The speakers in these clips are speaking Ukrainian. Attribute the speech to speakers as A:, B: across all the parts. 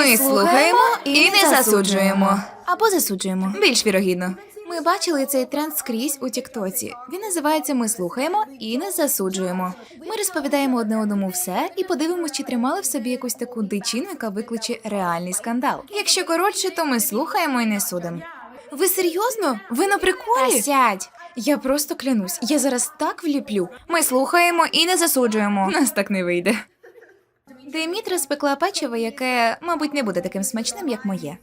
A: Ми слухаємо і не засуджуємо.
B: Або засуджуємо.
A: Більш вірогідно.
B: Ми бачили цей тренд скрізь у Тіктоці. Він називається Ми слухаємо і не засуджуємо. Ми розповідаємо одне одному все і подивимось, чи тримали в собі якусь таку дичину, яка викличе реальний скандал.
A: Якщо коротше, то ми слухаємо і не судимо.
B: Ви серйозно? Ви на приколі?
A: Та сядь.
B: Я просто клянусь, я зараз так вліплю.
A: Ми слухаємо і не засуджуємо. Нас так не вийде.
B: Демітра спекла печиво, яке, мабуть, не буде таким смачним, як моє.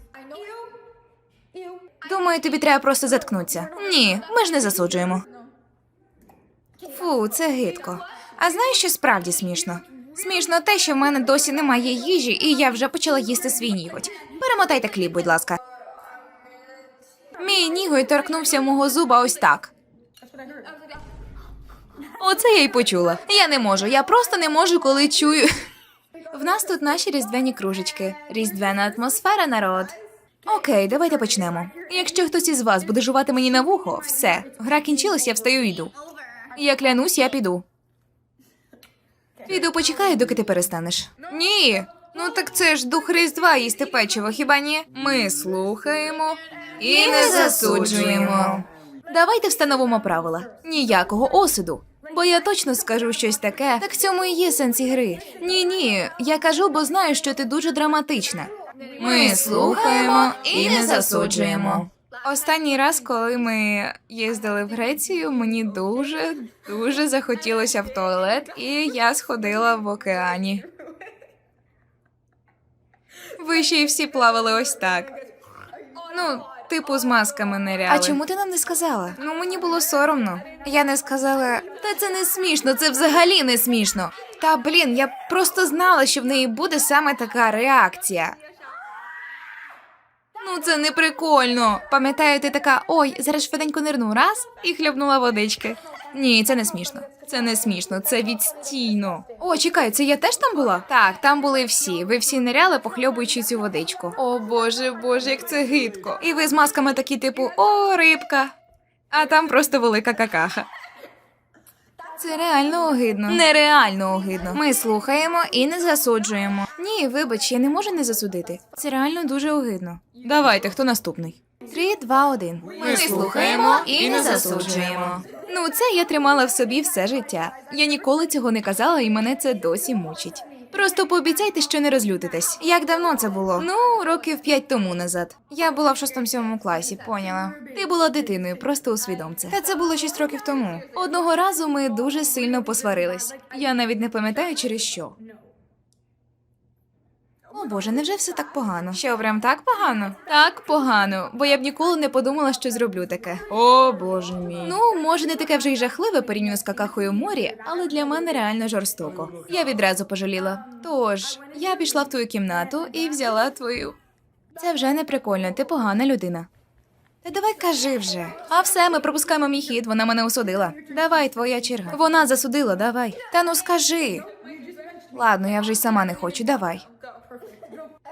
A: Думаю, тобі треба просто заткнутися. Ні, ми ж не засуджуємо. Фу, це гидко. А знаєш, що справді смішно? Смішно те, що в мене досі немає їжі, і я вже почала їсти свій ніготь. Перемотайте хліб, будь ласка. Мій ніготь торкнувся мого зуба ось так. Оце я й почула. Я не можу, я просто не можу, коли чую.
B: В нас тут наші різдвяні кружечки.
A: Різдвяна атмосфера, народ. Окей, давайте почнемо. Якщо хтось із вас буде жувати мені на вухо, все, гра кінчилась, я встаю і йду. Я клянусь, я піду. Піду почекаю, доки ти перестанеш. Ні. Ну так це ж дух Різдва їсти печиво, хіба ні? Ми слухаємо і не засуджуємо. Давайте встановимо правила. Ніякого осуду. Бо я точно скажу щось таке. Так в цьому і є сенс ігри. Ні, ні, я кажу, бо знаю, що ти дуже драматична. Ми слухаємо і не засуджуємо. Останній раз, коли ми їздили в Грецію, мені дуже дуже захотілося в туалет, і я сходила в океані. Ви ще й всі плавали ось так. Ну, типу, з масками неряли.
B: А чому ти нам не сказала?
A: Ну, мені було соромно. Я не сказала, та це не смішно, це взагалі не смішно. Та блін, я просто знала, що в неї буде саме така реакція. Ну, це не прикольно. Пам'ятаю, ти така, ой, зараз швиденько нирну раз і хлюбнула водички. Ні, це не смішно. Це не смішно, це відстійно. О, чекай, це я теж там була? Так, там були всі. Ви всі ниряли, похльобуючи цю водичку. О боже, боже, як це гидко. І ви з масками такі, типу, о, рибка. А там просто велика какаха. Це реально огидно. Нереально огидно. Ми слухаємо і не засуджуємо. Ні, вибач, я не можу не засудити. Це реально дуже огидно. Давайте, хто наступний? Три, два, один. Ми слухаємо і не засуджуємо. Ну, це я тримала в собі все життя. Я ніколи цього не казала, і мене це досі мучить. Просто пообіцяйте, що не розлютитесь. Як давно це було? Ну, років п'ять тому назад. Я була в шостому-сьомому класі, поняла. Ти була дитиною, просто усвідом це. Та це було шість років тому. Одного разу ми дуже сильно посварились. Я навіть не пам'ятаю через що. О боже, невже все так погано? Що, прям так погано? Так погано, бо я б ніколи не подумала, що зроблю таке. О боже мій. Ну, може, не таке вже й жахливе порівняно з какахою в морі, але для мене реально жорстоко. Я відразу пожаліла. Тож, я пішла в твою кімнату і взяла твою. Це вже не прикольно, ти погана людина. Та давай кажи вже. А все, ми пропускаємо мій хід, вона мене осудила. Давай, твоя черга. Вона засудила, давай. Та ну скажи. Ладно, я вже й сама не хочу, давай.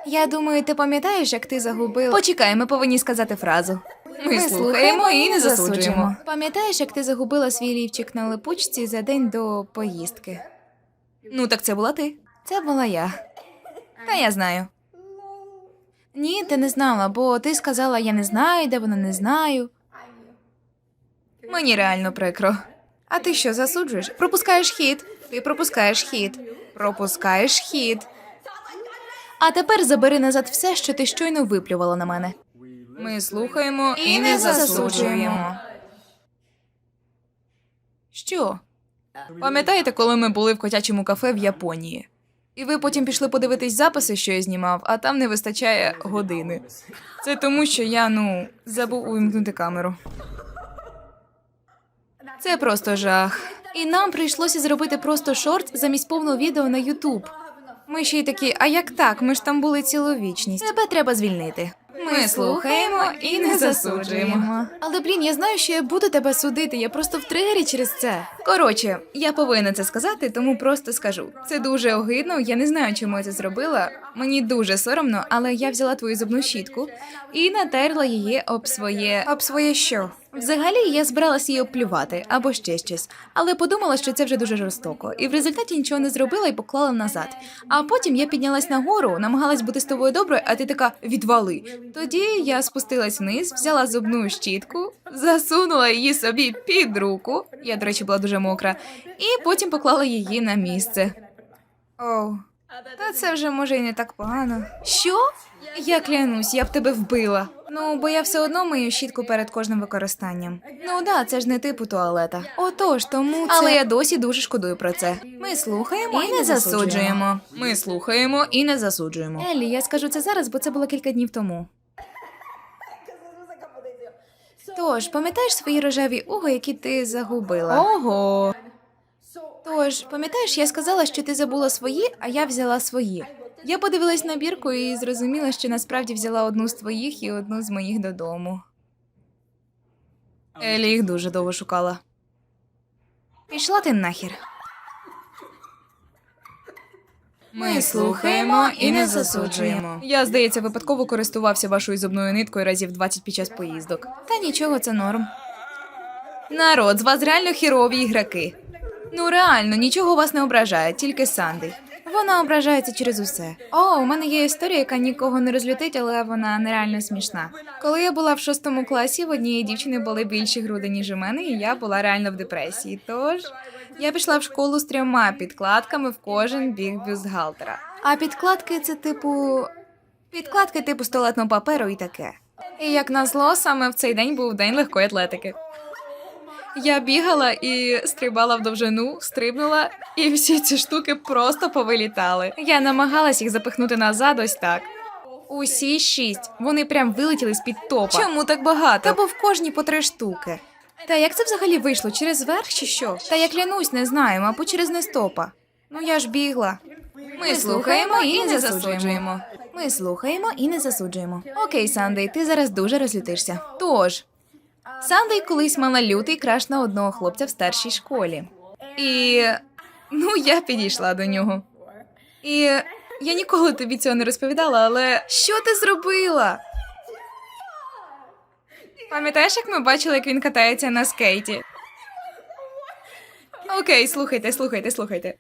A: Я думаю, ти пам'ятаєш, як ти загубила. Почекай, ми повинні сказати фразу. Ми, слухаємо і не засуджуємо. Пам'ятаєш, як ти загубила свій лівчик на липучці за день до поїздки? Ну, так це була ти. Це була я. Та я знаю. Ні, ти не знала, бо ти сказала, я не знаю, де вона не знаю. Мені реально прикро. А ти що засуджуєш? Пропускаєш хід. Ти пропускаєш хід. Пропускаєш хід. А тепер забери назад все, що ти щойно виплювала на мене. Ми слухаємо і, не засуджуємо. Що? Пам'ятаєте, коли ми були в котячому кафе в Японії? І ви потім пішли подивитись записи, що я знімав, а там не вистачає години. Це тому, що я, ну, забув увімкнути камеру. Це просто жах. І нам прийшлося зробити просто шорт замість повного відео на Ютуб. Ми ще й такі, а як так? Ми ж там були цілу вічність. Тебе треба звільнити. Ми слухаємо і не засуджуємо. Але блін, я знаю, що я буду тебе судити. Я просто в тригері через це. Коротше, я повинна це сказати, тому просто скажу. Це дуже огидно. Я не знаю, чому я це зробила. Мені дуже соромно, але я взяла твою зубну щітку і натерла її об своє. Об своє що? Взагалі, я збиралась її оплювати або ще щось, але подумала, що це вже дуже жорстоко, і в результаті нічого не зробила і поклала назад. А потім я піднялась нагору, намагалась бути з тобою доброю, а ти така відвали. Тоді я спустилась вниз, взяла зубну щітку, засунула її собі під руку. Я, до речі, була дуже мокра, і потім поклала її на місце. Оу, та це вже може і не так погано. Що? Я клянусь, я б тебе вбила. Ну, бо я все одно мию щітку перед кожним використанням. Ну да, це ж не типу туалета. Отож, тому це... Але я досі дуже шкодую про це. Ми слухаємо і, не засуджуємо.
B: Ми слухаємо і не засуджуємо.
A: Еллі, я скажу це зараз, бо це було кілька днів тому. Тож, пам'ятаєш свої рожеві уго, які ти загубила?
B: Ого.
A: Тож, пам'ятаєш, я сказала, що ти забула свої, а я взяла свої. Я подивилась на бірку і зрозуміла, що насправді взяла одну з твоїх і одну з моїх додому.
B: Елі їх дуже довго шукала.
A: Пішла ти нахер.
B: Ми слухаємо і не засуджуємо. Я, здається, випадково користувався вашою зубною ниткою разів 20 під час поїздок.
A: Та нічого, це норм.
B: Народ, з вас реально хірові ігроки. Ну реально, нічого вас не ображає, тільки Санди.
A: Вона ображається через усе. О, у мене є історія, яка нікого не розлютить, але вона нереально смішна. Коли я була в шостому класі, в однієї дівчини були більші груди, ніж у мене, і я була реально в депресії. Тож я пішла в школу з трьома підкладками в кожен бік бюстгальтера. А підкладки це типу. Підкладки типу з туалетного паперу і таке.
B: І як назло, саме в цей день був день легкої атлетики. Я бігала і стрибала в довжину, стрибнула, і всі ці штуки просто повилітали. Я намагалась їх запихнути назад ось так. Усі шість. Вони прям вилетіли з під топа.
A: Чому так багато? Та бо в кожній по три штуки. Та як це взагалі вийшло? Через верх чи що? Та я клянусь, не знаю, мабуть, через нестопа. Ну я ж бігла.
B: Ми слухаємо і не засуджуємо.
A: Ми слухаємо і не засуджуємо. Окей, Сандей, ти зараз дуже розлютишся. Тож, Сандей колись мала лютий краш на одного хлопця в старшій школі.
B: І ну я підійшла до нього. І я ніколи тобі цього не розповідала, але
A: Що ти зробила?
B: пам'ятаєш, як ми бачили, як він катається на скейті? Окей, слухайте, слухайте, слухайте.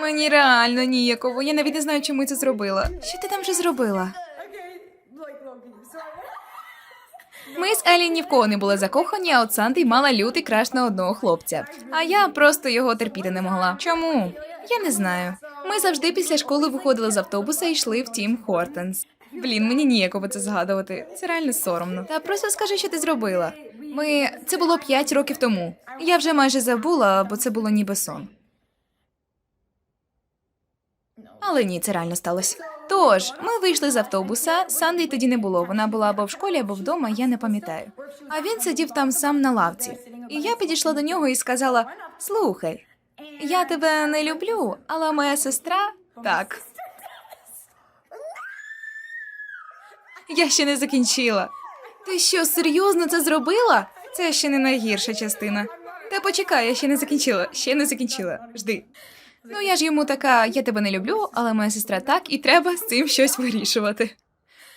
B: Мені реально ніяково. Я навіть не знаю, чому це зробила.
A: Що ти там вже зробила?
B: Ми з Елі ні в кого не були закохані, а от Сандей мала лютий краш на одного хлопця. А я просто його терпіти не могла. Чому?
A: Я не знаю.
B: Ми завжди після школи виходили з автобуса і йшли в Тім Хортенс. Блін, мені ніяково це згадувати. Це реально соромно.
A: Та просто скажи, що ти зробила.
B: Ми це було п'ять років тому.
A: Я вже майже забула, бо це було ніби сон. Але ні, це реально сталося. Тож, ми вийшли з автобуса. Санди тоді не було. Вона була або в школі, або вдома, я не пам'ятаю. А він сидів там сам на лавці. І я підійшла до нього і сказала: Слухай, я тебе не люблю, але моя сестра
B: Так. Я ще не закінчила.
A: Ти що, серйозно це зробила?
B: Це ще не найгірша частина. Та почекай, я ще не закінчила. Ще не закінчила. Жди. Ну я ж йому така, я тебе не люблю, але моя сестра так, і треба з цим щось вирішувати.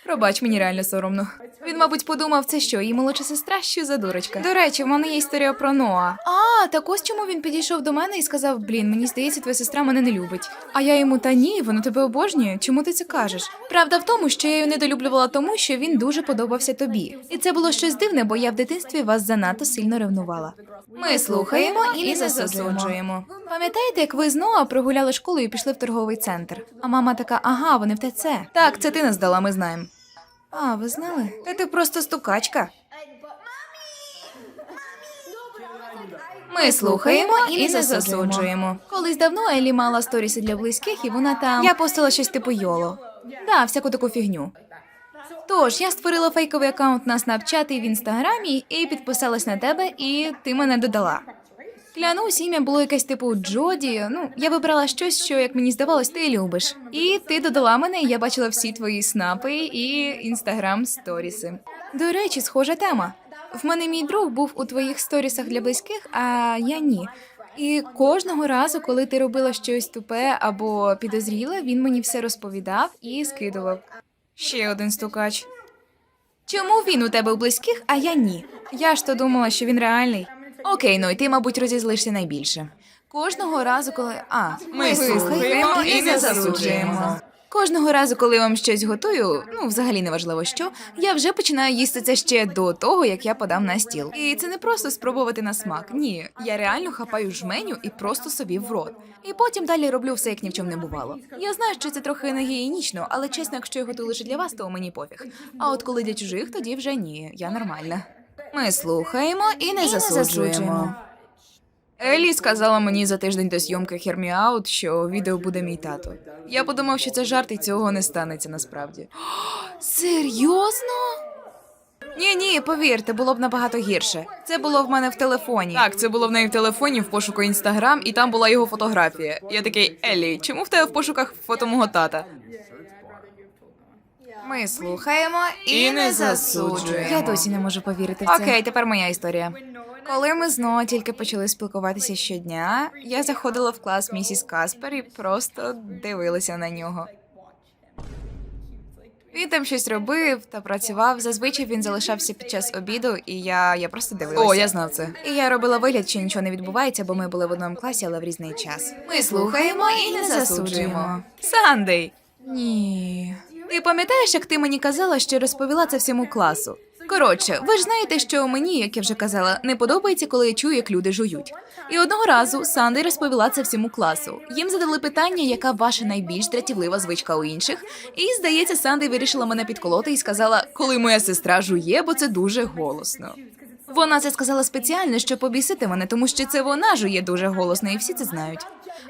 B: Пробач, мені реально соромно. Він, мабуть, подумав, це що, її молодша сестра, що за дурочка. До речі, в мене є історія про Ноа.
A: А, так ось чому він підійшов до мене і сказав: Блін, мені здається, твоя сестра мене не любить. А я йому та ні, вона тебе обожнює. Чому ти це кажеш? Правда в тому, що я його недолюблювала тому, що він дуже подобався тобі. І це було щось дивне, бо я в дитинстві вас занадто сильно ревнувала.
B: Ми слухаємо і засуджуємо.
A: Пам'ятаєте, як ви з Ноа прогуляли школу і пішли в торговий центр? А мама така, ага, вони в ТЦ.
B: Так, це ти нас дала, ми знаємо.
A: А, ви знали?
B: Та ти просто стукачка. Ми слухаємо і не засуджуємо.
A: Колись давно Елі мала сторіси для близьких, і вона там. Я постила щось типу Йоло. Да, всяку таку фігню. Тож я створила фейковий аккаунт на Snapchat і в інстаграмі і підписалась на тебе, і ти мене додала. Клянусь, ім'я було якесь типу Джоді. Ну, я вибрала щось, що, як мені здавалось, ти любиш. І ти додала мене, і я бачила всі твої снапи і інстаграм сторіси. До речі, схожа тема. В мене мій друг був у твоїх сторісах для близьких, а я ні. І кожного разу, коли ти робила щось тупе або підозріле, він мені все розповідав і скидував.
B: Ще один стукач.
A: Чому він у тебе у близьких, а я ні? Я ж то думала, що він реальний. Окей, ну і ти, мабуть, розізлишся найбільше. Кожного разу, коли. А,
B: Ми слухаємо і не засуджуємо.
A: Кожного разу, коли я вам щось готую, ну взагалі не важливо що, я вже починаю їсти це ще до того, як я подам на стіл. І це не просто спробувати на смак. Ні, я реально хапаю жменю і просто собі в рот. І потім далі роблю все, як ні в чому не бувало. Я знаю, що це трохи не гігієнічно, але чесно, якщо я готую лише для вас, то мені пофіг. А от коли для чужих, тоді вже ні, я нормальна. Ми слухаємо і не засуджуємо. Елі сказала мені за тиждень до зйомки Хермі Аут, що відео буде мій тато. Я подумав, що це жарт, і цього не станеться насправді. Серйозно? Ні, ні, повірте, було б набагато гірше. Це було в мене в телефоні. Так, це було в неї в телефоні в пошуку інстаграм, і там була його фотографія. Я такий Елі, чому в тебе в пошуках фото мого тата?
B: Ми слухаємо
A: І не засуджуємо.
B: Я досі не можу повірити в це.
A: Окей, тепер моя історія. Коли ми знову тільки почали спілкуватися щодня, я заходила в клас місіс Каспер і просто дивилася на нього. Він там щось робив та працював. Зазвичай він залишався під час обіду, і я, я просто дивилася.
B: О, я знав це.
A: І я робила вигляд, що нічого не відбувається, бо ми були в одному класі, але в різний час.
B: Ми слухаємо і не засуджуємо.
A: Сандей,
B: Ні.
A: Ти пам'ятаєш, як ти мені казала, що розповіла це всьому класу? Коротше, ви ж знаєте, що мені, як я вже казала, не подобається, коли я чую, як люди жують. І одного разу Санди розповіла це всьому класу. Їм задали питання, яка ваша найбільш дратівлива звичка у інших. І здається, Санди вирішила мене підколоти і сказала, коли моя сестра жує, бо це дуже голосно. Вона це сказала спеціально, щоб побісити мене, тому що це вона жує дуже голосно, і всі це знають.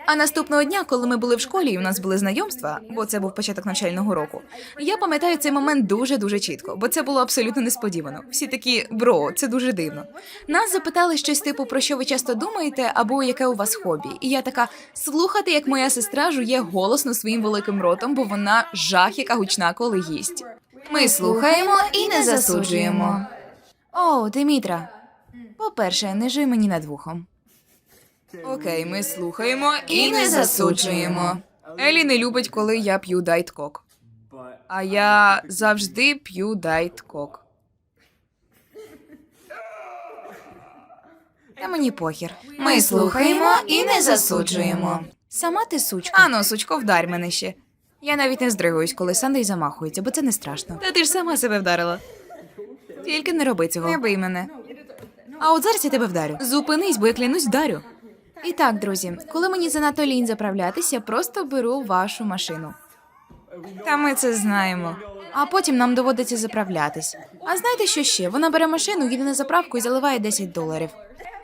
A: А наступного дня, коли ми були в школі, і у нас були знайомства, бо це був початок навчального року. Я пам'ятаю цей момент дуже дуже чітко, бо це було абсолютно несподівано. Всі такі бро, це дуже дивно. Нас запитали щось типу, про що ви часто думаєте, або яке у вас хобі. І я така слухати, як моя сестра жує голосно своїм великим ротом, бо вона жах, яка гучна, коли їсть.
B: Ми слухаємо і не засуджуємо.
A: О, Димітра. По-перше, не жуй мені над вухом. Окей, ми слухаємо
B: і не засуджуємо.
A: Елі не любить, коли я п'ю дайт-кок. А я завжди п'ю дайт-кок. Та мені похір.
B: Ми слухаємо і не засуджуємо.
A: Сама ти сучка. Ану, сучко, вдарь мене ще. Я навіть не здригуюсь, коли Сандей замахується, бо це не страшно. Та ти ж сама себе вдарила. Тільки не роби цього. Не бий мене. А от зараз я тебе вдарю. Зупинись, бо я клянусь вдарю. І так, друзі, коли мені занадто лінь заправлятись, я просто беру вашу машину. Та ми це знаємо. А потім нам доводиться заправлятись. А знаєте, що ще? Вона бере машину, їде на заправку і заливає 10 доларів.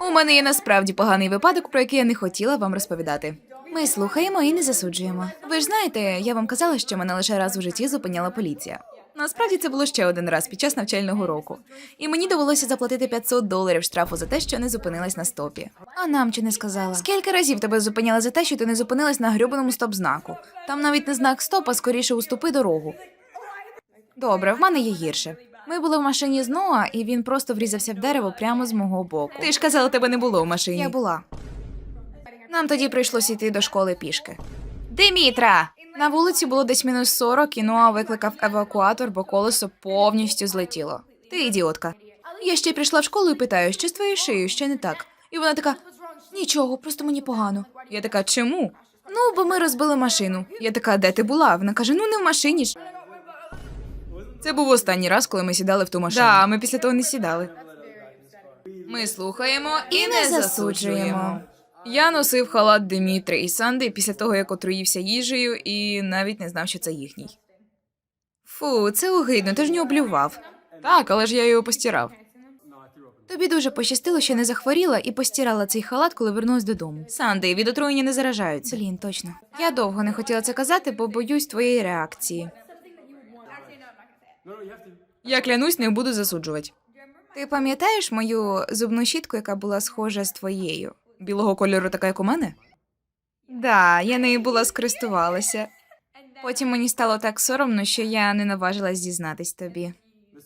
A: У мене є насправді поганий випадок, про який я не хотіла вам розповідати.
B: Ми слухаємо і не засуджуємо.
A: Ви ж знаєте, я вам казала, що мене лише раз у житті зупиняла поліція. Насправді це було ще один раз під час навчального року, і мені довелося заплатити 500 доларів штрафу за те, що не зупинилась на стопі.
B: А нам чи не сказала?
A: Скільки разів тебе зупиняли за те, що ти не зупинилась на грьобаному стоп-знаку? Там навіть не знак стоп, а скоріше уступи дорогу. Добре, в мене є гірше. Ми були в машині з Ноа, і він просто врізався в дерево прямо з мого боку. Ти ж казала, тебе не було в машині.
B: Я була.
A: Нам тоді прийшлося йти до школи пішки. Димітра! На вулиці було десь мінус 40, і Ноа викликав евакуатор, бо колесо повністю злетіло. Ти ідіотка. Я ще прийшла в школу і питаю, що з твоєю шиєю, що не так. І вона така: нічого, просто мені погано. Я така, чому? Ну, бо ми розбили машину. Я така, де ти була? Вона каже: ну не в машині ж. Це був останній раз, коли ми сідали в ту машину. Да, ми після того не сідали. Ми слухаємо і не засуджуємо. Я носив халат Димітри і Санди після того, як отруївся їжею, і навіть не знав, що це їхній. Фу, це огидно, ти ж не облював. Так, але ж я його постирав. Тобі дуже пощастило, що не захворіла і постирала цей халат, коли вернулась додому. Санди, від отруєння не заражаються.
B: Блін, точно.
A: Я довго не хотіла це казати, бо боюсь твоєї реакції. Я клянусь, не буду засуджувати. Ти пам'ятаєш мою зубну щітку, яка була схожа з твоєю? Білого кольору, така, як у мене? Да, я нею була скористувалася. Потім мені стало так соромно, що я не наважилась зізнатись тобі.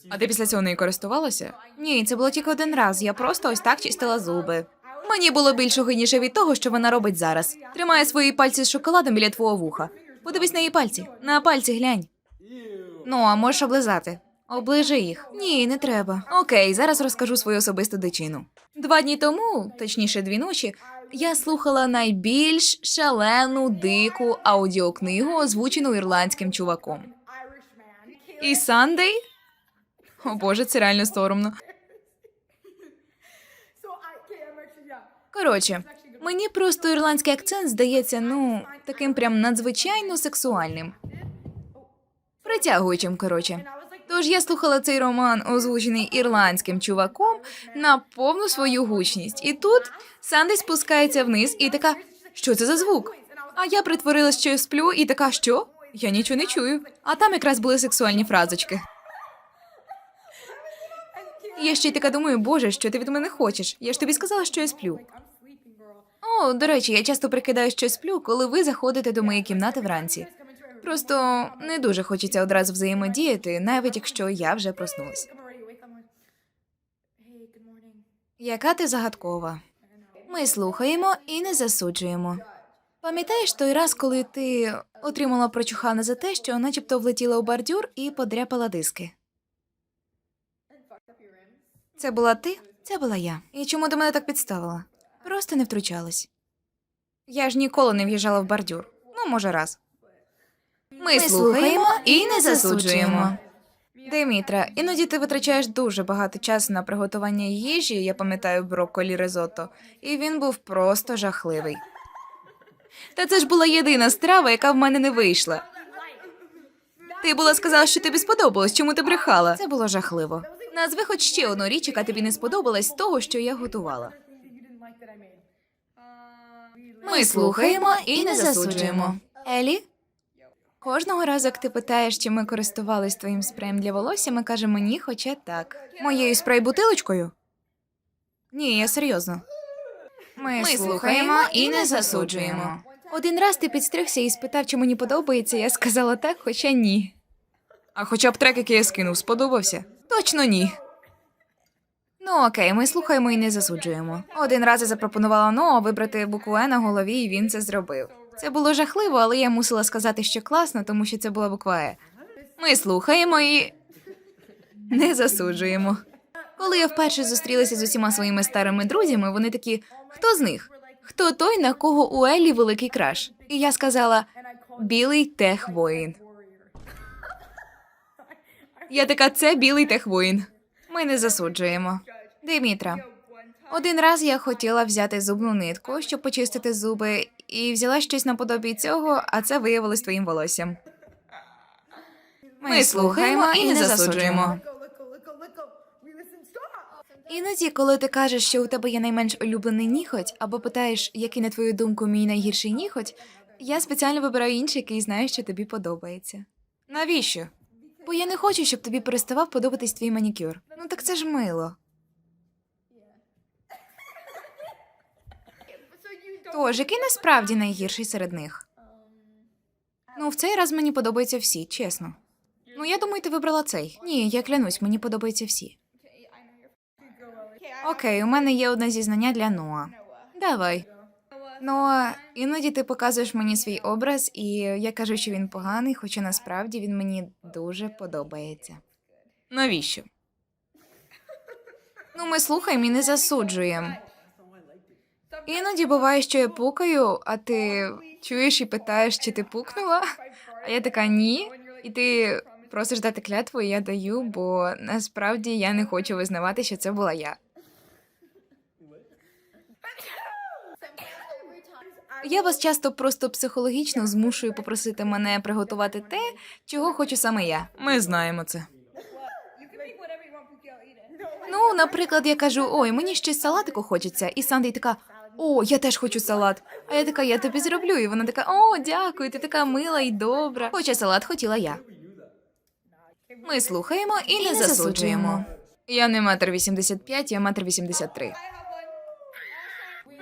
A: А ти після цього нею користувалася? Ні, це було тільки один раз. Я просто ось так чистила зуби. Мені було більш огидніше від того, що вона робить зараз. Тримає свої пальці з шоколадом біля твого вуха. Подивись на її пальці. На пальці глянь. Ну, а можеш облизати. Оближи їх. Ні, не треба. Окей, зараз розкажу свою особисту дичину. Два дні тому, точніше, дві ночі, я слухала найбільш шалену дику аудіокнигу, озвучену ірландським чуваком. І Сандей? О боже, це реально соромно. Коротше, мені просто ірландський акцент здається, ну, таким прям надзвичайно сексуальним. Притягуючим, коротше. Тож я слухала цей роман, озвучений ірландським чуваком, на повну свою гучність. І тут Санди спускається вниз і така: що це за звук? А я притворилась, що я сплю, і така, що? Я нічого не чую. А там якраз були сексуальні фразочки. Я ще й така думаю, боже, що ти від мене хочеш? Я ж тобі сказала, що я сплю. О, до речі, я часто прикидаю, що сплю, коли ви заходите до моєї кімнати вранці. Просто не дуже хочеться одразу взаємодіяти, навіть якщо я вже проснулась. Яка ти загадкова? Ми слухаємо і не засуджуємо. Пам'ятаєш той раз, коли ти отримала прочухана за те, що начебто влетіла у бордюр і подряпала диски? Це була ти? Це була я. І чому ти мене так підставила? Просто не втручалась. Я ж ніколи не в'їжджала в бордюр. Ну, може, раз. Ми, слухаємо і не засуджуємо. Димітра, іноді ти витрачаєш дуже багато часу на приготування їжі, я пам'ятаю брокколі ризотто, і він був просто жахливий. Та це ж була єдина страва, яка в мене не вийшла. Ти була сказала, що тобі сподобалось, чому ти брехала? Це було жахливо. Назви хоч ще одну річ, яка тобі не сподобалась з того, що я готувала. Ми слухаємо і не засуджуємо. Елі? Кожного разу, як ти питаєш, чи ми користувались твоїм спреєм для волосся, ми кажемо ні, хоча так. Моєю спрей-бутилочкою? Ні, я серйозно. Ми,
B: слухаємо і не засуджуємо.
A: Один раз ти підстригся і спитав, чи мені подобається, я сказала так, хоча ні.
B: А хоча б трек, який я скинув, сподобався?
A: Точно ні. Ну окей, ми слухаємо і не засуджуємо. Один раз я запропонувала Ноа вибрати букву Е на голові, і він це зробив. Це було жахливо, але я мусила сказати, що класно, тому що це була буква Е. Ми слухаємо і не засуджуємо. Коли я вперше зустрілася з усіма своїми старими друзями, вони такі: хто з них? Хто той, на кого у Еллі великий краш? І я сказала: білий тех воїн. Я така, це білий техвоїн. Ми не засуджуємо. Димітра. Один раз я хотіла взяти зубну нитку, щоб почистити зуби, і взяла щось наподобі цього, а це виявилось твоїм волоссям.
B: Ми слухаємо і не засуджуємо.
A: Іноді, коли ти кажеш, що у тебе є найменш улюблений ніхоть, або питаєш, який на твою думку мій найгірший ніхоть, я спеціально вибираю інший, який знаю, що тобі подобається.
B: Навіщо?
A: Бо я не хочу, щоб тобі переставав подобатись твій манікюр. Ну так це ж мило. Тож, який насправді найгірший серед них? Ну, в цей раз мені подобаються всі, чесно. Ну, я думаю, ти вибрала цей. Ні, я клянусь, мені подобаються всі. Окей, у мене є одне зізнання для Ноа. Давай. Ноа, іноді ти показуєш мені свій образ, і я кажу, що він поганий, хоча насправді він мені дуже подобається.
B: Навіщо?
A: Ну, ми слухаємо і не засуджуємо. Іноді буває, що я пукаю, а ти чуєш і питаєш, чи ти пукнула? А я така ні. І ти просиш дати клятву, і я даю, бо насправді я не хочу визнавати, що це була я. Я вас часто просто психологічно змушую попросити мене приготувати те, чого хочу саме я.
B: Ми знаємо це.
A: Ну, наприклад, я кажу: ой, мені щось салатику хочеться, і Сандей така. О, я теж хочу салат. А я така, я тобі зроблю. І вона така: О, дякую, ти така мила і добра. Хоча салат хотіла я. Ми слухаємо і, не засуджуємо.
B: Я не метр вісімдесят п'ять, я вісімдесят три.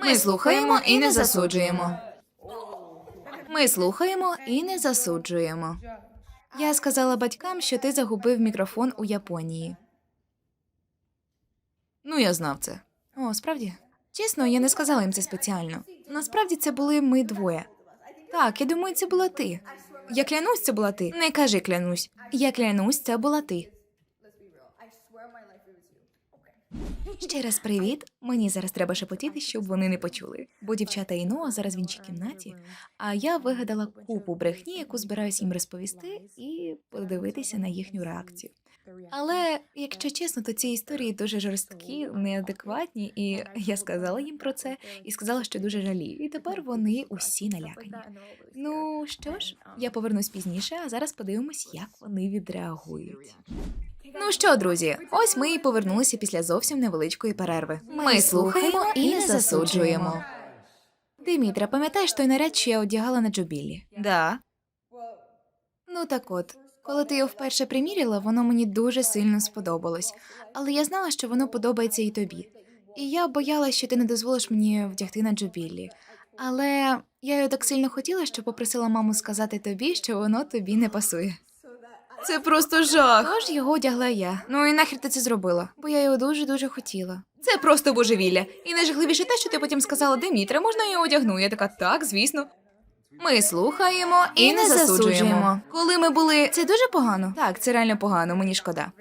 A: Ми слухаємо і не засуджуємо. Ми слухаємо і не засуджуємо. Я сказала батькам, що ти загубив мікрофон у Японії.
B: Ну, я знав це.
A: О, справді? Чесно, я не сказала їм це спеціально. Насправді це були ми двоє. Так, я думаю, це була ти. Я клянусь, це була ти. Не кажи клянусь. Я клянусь, це була ти.
B: Ще раз привіт. Мені зараз треба шепотіти, щоб вони не почули. Бо дівчата і Ноа зараз в іншій кімнаті, а я вигадала купу брехні, яку збираюсь їм розповісти, і подивитися на їхню реакцію. Але якщо чесно, то ці історії дуже жорсткі, неадекватні, і я сказала їм про це і сказала, що дуже жалію. І тепер вони усі налякані. Ну що ж, я повернусь пізніше, а зараз подивимось, як вони відреагують. Ну що, друзі, ось ми і повернулися після зовсім невеличкої перерви. Ми слухаємо і не засуджуємо. Димітра, пам'ятаєш той наряд, що я одягала на Джубілі?
A: Да.
B: Ну так от, коли ти його вперше приміряла, воно мені дуже сильно сподобалось, але я знала, що воно подобається і тобі. І я боялась, що ти не дозволиш мені вдягти на Джубілі. Але я його так сильно хотіла, що попросила маму сказати тобі, що воно тобі не пасує.
A: Це просто жах.
B: Тож його одягла я. Ну і нахер ти це зробила? Бо я його дуже дуже хотіла.
A: Це просто божевілля. І найжахливіше те, що ти потім сказала, Демітре, можна я одягну? Я така, так, звісно. Ми слухаємо і,
B: І
A: не засуджуємо. Коли ми були.
B: Це дуже погано.
A: Так, це реально погано, мені шкода.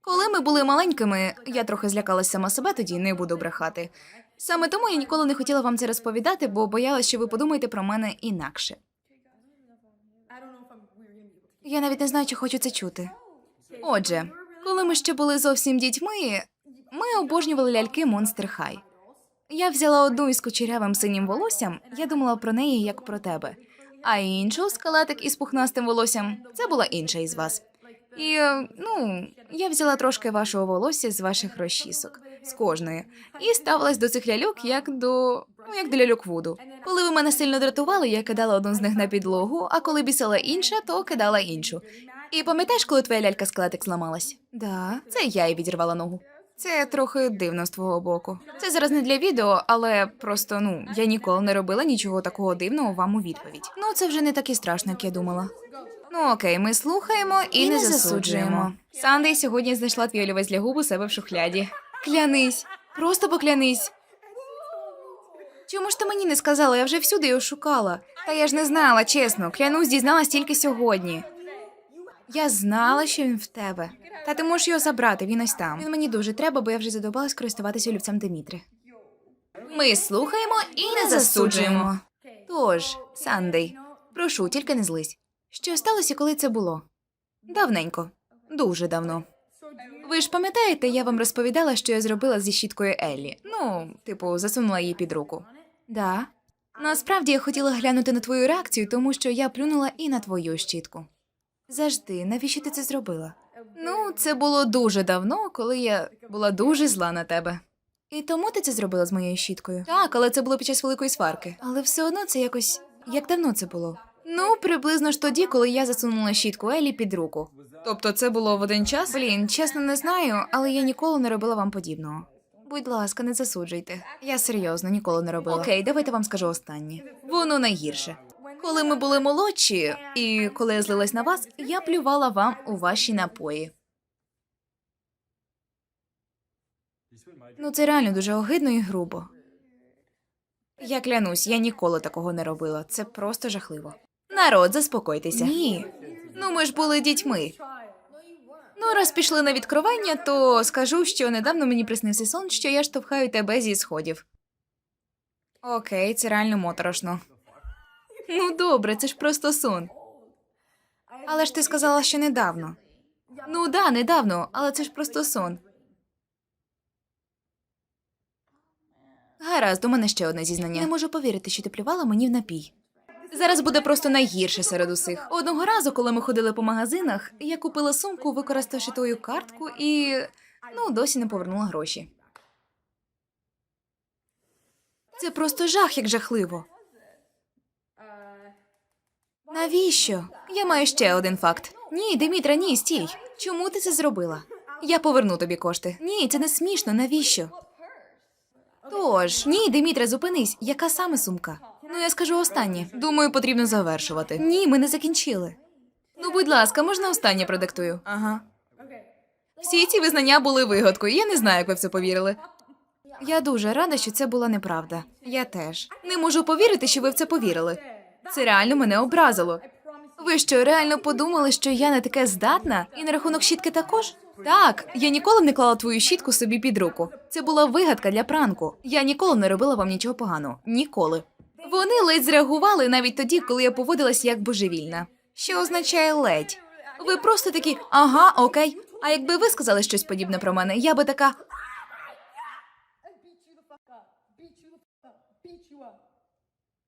A: Коли ми були маленькими, я трохи злякалася сама себе, тоді не буду брехати. Саме тому я ніколи не хотіла вам це розповідати, бо боялась, що ви подумаєте про мене інакше.
B: Я навіть не знаю, чи хочу це чути.
A: Отже, коли ми ще були зовсім дітьми, ми обожнювали ляльки Monster High. Я взяла одну із кучерявим синім волоссям, я думала про неї як про тебе. А іншу скелетик із пухнастим волоссям це була інша із вас. І е, ну, я взяла трошки вашого волосся з ваших розчісок, з кожної, і ставилась до цих ляльок як до ну, як до ляльок Вуду. Коли ви мене сильно дратували, я кидала одну з них на підлогу, а коли бісила інша, то кидала іншу. І пам'ятаєш, коли твоя лялька скелетик зламалась?
B: Да.
A: Це я їй відірвала ногу. Це трохи дивно з твого боку. Це зараз не для відео, але просто ну я ніколи не робила нічого такого дивного вам у відповідь. Ну це вже не так і страшно, як я думала. Ну окей, ми слухаємо і,
B: І
A: не засуджуємо. Сандей сьогодні знайшла твій олівець для губ у себе в шухляді. Клянись, просто поклянись. Чому ж ти мені не сказала? Я вже всюди його шукала. Та я ж не знала, чесно. Клянусь, дізналась тільки сьогодні. Я знала, що він в тебе. Та ти можеш його забрати, він ось там.
B: Він мені дуже треба, бо я вже задобалась користуватися олівцем Димітри.
A: Ми слухаємо і не засуджуємо. Тож, Сандей, прошу, тільки не злись.
B: Що сталося, коли це було?
A: Давненько, дуже давно. Ви ж пам'ятаєте, я вам розповідала, що я зробила зі щіткою Еллі. Ну, типу, засунула її під руку.
B: Да.
A: Насправді я хотіла глянути на твою реакцію, тому що я плюнула і на твою щітку.
B: Завжди, навіщо ти це зробила?
A: Ну, це було дуже давно, коли я була дуже зла на тебе.
B: І тому ти це зробила з моєю щіткою.
A: Так, але це було під час великої сварки.
B: Але все одно це якось. Як давно це було?
A: Ну, приблизно ж тоді, коли я засунула щітку Елі під руку. Тобто це було в один час?
B: Блін, чесно не знаю, але я ніколи не робила вам подібного. Будь ласка, не засуджуйте. Я серйозно ніколи не робила.
A: Окей, давайте вам скажу останнє. Воно найгірше. Коли ми були молодші, і коли я злилась на вас, я плювала вам у ваші напої.
B: Ну це реально дуже огидно і грубо.
A: Я клянусь, я ніколи такого не робила. Це просто жахливо. Народ, заспокойтеся.
B: Ні.
A: Ну, ми ж були дітьми. Ну, раз пішли на відкривання, то скажу, що недавно мені приснився сон, що я штовхаю тебе зі сходів. Окей, це реально моторошно. Ну, добре, це ж просто сон.
B: Але ж ти сказала, що недавно.
A: Ну да, недавно, але це ж просто сон. Гаразд, у мене ще одне зізнання.
B: Не можу повірити, що ти плювала мені в напій.
A: Зараз буде просто найгірше серед усіх. Одного разу, коли ми ходили по магазинах, я купила сумку, використавши твою картку, і ну досі не повернула гроші. Це просто жах, як жахливо.
B: Навіщо?
A: Я маю ще один факт. Ні, Димітра, ні, стій.
B: Чому ти це зробила?
A: Я поверну тобі кошти.
B: Ні, це не смішно. Навіщо?
A: Тож, ні, Димітра, зупинись. Яка саме сумка? Ну, я скажу останнє. Думаю, потрібно завершувати.
B: Ні, ми не закінчили.
A: Ну, будь ласка, можна останнє продиктую?
B: Ага.
A: Всі ці визнання були вигадкою. Я не знаю, як ви в це повірили.
B: Я дуже рада, що це була неправда. Я теж.
A: Не можу повірити, що ви в це повірили. Це реально мене образило. Ви що, реально подумали, що я не таке здатна? І на рахунок щітки також? Так, я ніколи не клала твою щітку собі під руку. Це була вигадка для пранку. Я ніколи не робила вам нічого поганого. Ніколи. Вони ледь зреагували навіть тоді, коли я поводилась як божевільна. Що означає ледь? Ви просто такі, ага, окей. А якби ви сказали щось подібне про мене, я би така.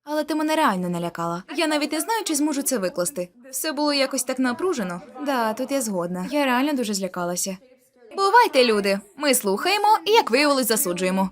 A: Але ти мене реально налякала. Я навіть не знаю, чи зможу це викласти. Все було якось так напружено. Да, тут я згодна. Я реально дуже злякалася. Бувайте, люди. Ми слухаємо і, як виявилось, засуджуємо.